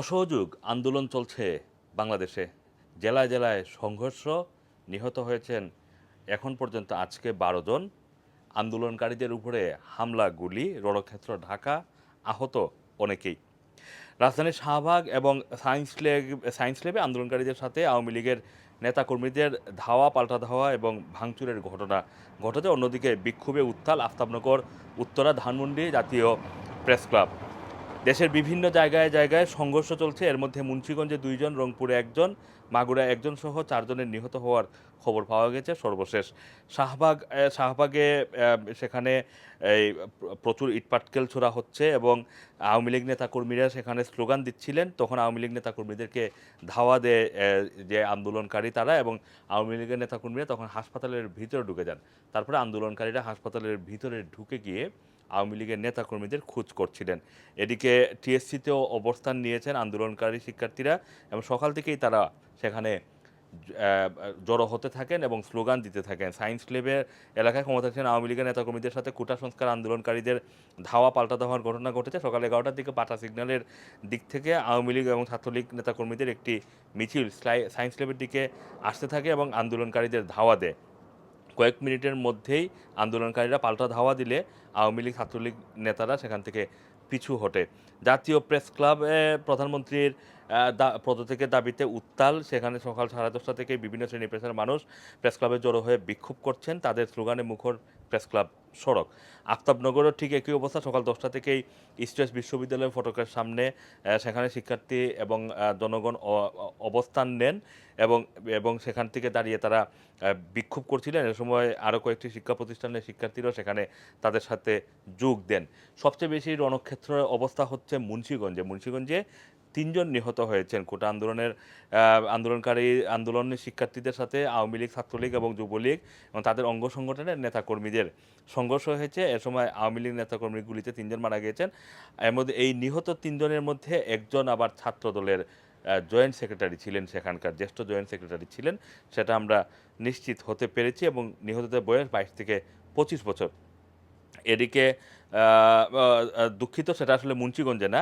অসহযোগ আন্দোলন চলছে বাংলাদেশে। জেলায় জেলায় সংঘর্ষ নিহত হয়েছেন এখন পর্যন্ত আজকে বারো জন। আন্দোলনকারীদের উপরে হামলা, গুলি, রণক্ষেত্র, ঢাকা, আহত অনেকেই। রাজধানীর শাহবাগ এবং সায়েন্স লেগ, সায়েন্স লেবে আন্দোলনকারীদের সাথে আওয়ামী লীগের নেতাকর্মীদের ধাওয়া, পাল্টা ধাওয়া এবং ভাঙচুরের ঘটনা ঘটেছে। অন্যদিকে বিক্ষোভে উত্তাল আফতাবনগর, উত্তরা, ধানমন্ডি জাতীয় প্রেস ক্লাব। দেশের বিভিন্ন জায়গায় জায়গায় সংঘর্ষ চলছে। এর মধ্যে মুন্সিগঞ্জে দুইজন, রংপুরে একজন, মাগুরা একজন সহ চারজনের নিহত হওয়ার খবর পাওয়া গেছে সর্বশেষ। শাহবাগ শাহবাগে সেখানে এই প্রচুর ইটপাটকেল ছোড়া হচ্ছে এবং আওয়ামী লীগ নেতাকর্মীরা সেখানে স্লোগান দিচ্ছিলেন। তখন আওয়ামী লীগ নেতাকর্মীদেরকে ধাওয়া দেয় যে আন্দোলনকারী তারা এবং আওয়ামী লীগের নেতাকর্মীরা তখন হাসপাতালের ভিতরে ঢুকে যান। তারপরে আন্দোলনকারীরা হাসপাতালের ভিতরে ঢুকে গিয়ে আওয়ামী লীগের নেতাকর্মীদের খোঁজ করছিলেন। এদিকে টিএসসিতেও অবস্থান নিয়েছেন আন্দোলনকারী শিক্ষার্থীরা এবং সকাল থেকেই তারা সেখানে জড়ো হতে থাকেন এবং স্লোগান দিতে থাকেন। সায়েন্স ল্যাবের এলাকায় ক্ষমতাসীন আওয়ামী লীগের নেতাকর্মীদের সাথে কোটা সংস্কার আন্দোলনকারীদের ধাওয়া পাল্টা ধাওয়ার ঘটনা ঘটেছে। সকাল এগারোটার দিকে পাটা সিগন্যালের দিক থেকে আওয়ামী লীগ এবং ছাত্রলীগ নেতাকর্মীদের একটি মিছিল সায়েন্স ল্যাবের দিকে আসতে থাকে এবং আন্দোলনকারীদের ধাওয়া দেয়। কয়েক মিনিটের মধ্যেই আন্দোলনকারীরা পাল্টা ধাওয়া দিলে আওয়ামী লীগ ছাত্রলীগ নেতারা সেখান থেকে পিছু হটে। জাতীয় প্রেস ক্লাবে প্রধানমন্ত্রীর পদত্যাগের দাবিতে উত্তাল। সেখানে সকাল সাড়ে দশটা থেকে বিভিন্ন শ্রেণি পেশার মানুষ প্রেস ক্লাবে জড়ো হয়ে বিক্ষোভ করছেন। তাদের স্লোগানে মুখর প্রেস ক্লাব সড়ক। আফতাবনগরও ঠিক একই অবস্থা। সকাল দশটা থেকেই ইস্ট বিশ্ববিদ্যালয়ের ফটকের সামনে সেখানে শিক্ষার্থী এবং জনগণ অবস্থান নেন এবং এবং সেখান থেকে দাঁড়িয়ে তারা বিক্ষোভ করছিলেন। এ সময় আরও কয়েকটি শিক্ষা প্রতিষ্ঠানের শিক্ষার্থীরাও সেখানে তাদের সাথে যোগ দেন। সবচেয়ে বেশি রণক্ষেত্রের অবস্থা হচ্ছে মুন্সিগঞ্জে। মুন্সিগঞ্জে তিনজন নিহত হয়েছেন। কোটা আন্দোলনের আন্দোলনকারী আন্দোলনের শিক্ষার্থীদের সাথে আওয়ামী লীগ, ছাত্রলীগ এবং যুবলীগ এবং তাদের অঙ্গ সংগঠনের নেতাকর্মীদের সংঘর্ষ হয়েছে। এ সময় আওয়ামী লীগ নেতাকর্মীগুলিতে তিনজন মারা গিয়েছেন। এর মধ্যে এই নিহত তিনজনের মধ্যে একজন আবার ছাত্র দলের জয়েন্ট সেক্রেটারি ছিলেন সেখানকার, জ্যেষ্ঠ জয়েন্ট সেক্রেটারি ছিলেন। সেটা আমরা নিশ্চিত হতে পেরেছি এবং নিহতদের বয়স বাইশ থেকে পঁচিশ বছর। এদিকে দুঃখিত, সেটা আসলে মুন্সিগঞ্জে না।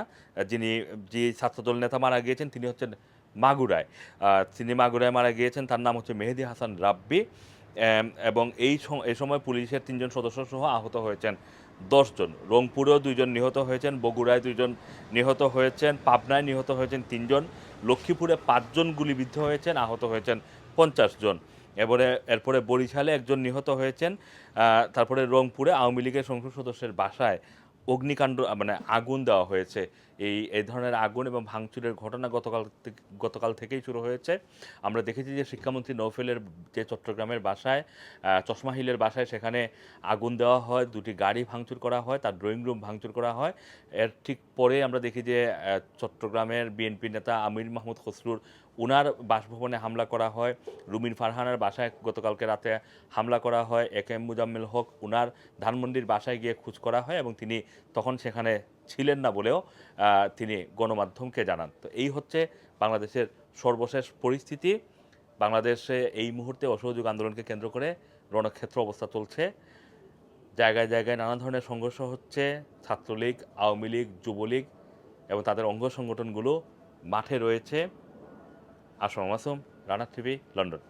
যিনি, যে ছাত্রদল নেতা মারা গিয়েছেন, তিনি হচ্ছেন মাগুরায়। তিনি মাগুরায় মারা গিয়েছেন, তার নাম হচ্ছে মেহেদি হাসান রাব্বি। এবং এই এই সময় পুলিশের তিনজন সদস্য সহ আহত হয়েছেন দশজন। রংপুরেও দুইজন নিহত হয়েছেন, বগুড়ায় দুইজন নিহত হয়েছেন, পাবনায় নিহত হয়েছেন তিনজন। লক্ষ্মীপুরে পাঁচজন গুলিবিদ্ধ হয়েছেন, আহত হয়েছেন পঞ্চাশ জন এবারে এরপরে বরিশালে একজন নিহত হয়েছেন তারপরে রংপুরে আওয়ামী লীগের সংসদ সদস্যের বাসায় অগ্নিকাণ্ড মানে আগুন দেওয়া হয়েছে। এই এই ধরনের আগুন এবং ভাঙচুরের ঘটনা গতকাল গতকাল থেকেই শুরু হয়েছে। আমরা দেখেছি যে শিক্ষামন্ত্রী নৌফেলের যে চট্টগ্রামের বাসায় চশমা হিলের বাসায় সেখানে আগুন দেওয়া হয়, দুটি গাড়ি ভাঙচুর করা হয়, তার ড্রয়িং রুম ভাঙচুর করা হয়। এর ঠিক পরে আমরা দেখি যে চট্টগ্রামের বিএনপি নেতা আমির মাহমুদ খসরুর উনার বাসভবনে হামলা করা হয়। রুমিন ফারহানার বাসায় গতকালকে রাতে হামলা করা হয়। এ কে এম মুজাম্মেল হক উনার ধানমন্ডির বাসায় গিয়ে খোঁজ করা হয় এবং তিনি তখন সেখানে ছিলেন না বলেও তিনি গণমাধ্যমকে জানান। তো এই হচ্ছে বাংলাদেশের সর্বশেষ পরিস্থিতি। বাংলাদেশে এই মুহূর্তে অসহযোগ আন্দোলনকে কেন্দ্র করে রণক্ষেত্র অবস্থা চলছে। জায়গায় জায়গায় নানা ধরনের সংঘর্ষ হচ্ছে, ছাত্রলীগ, আওয়ামী লীগ, যুবলীগ এবং তাদের অঙ্গ সংগঠনগুলো মাঠে রয়েছে। Assam Masum Rana TV, London.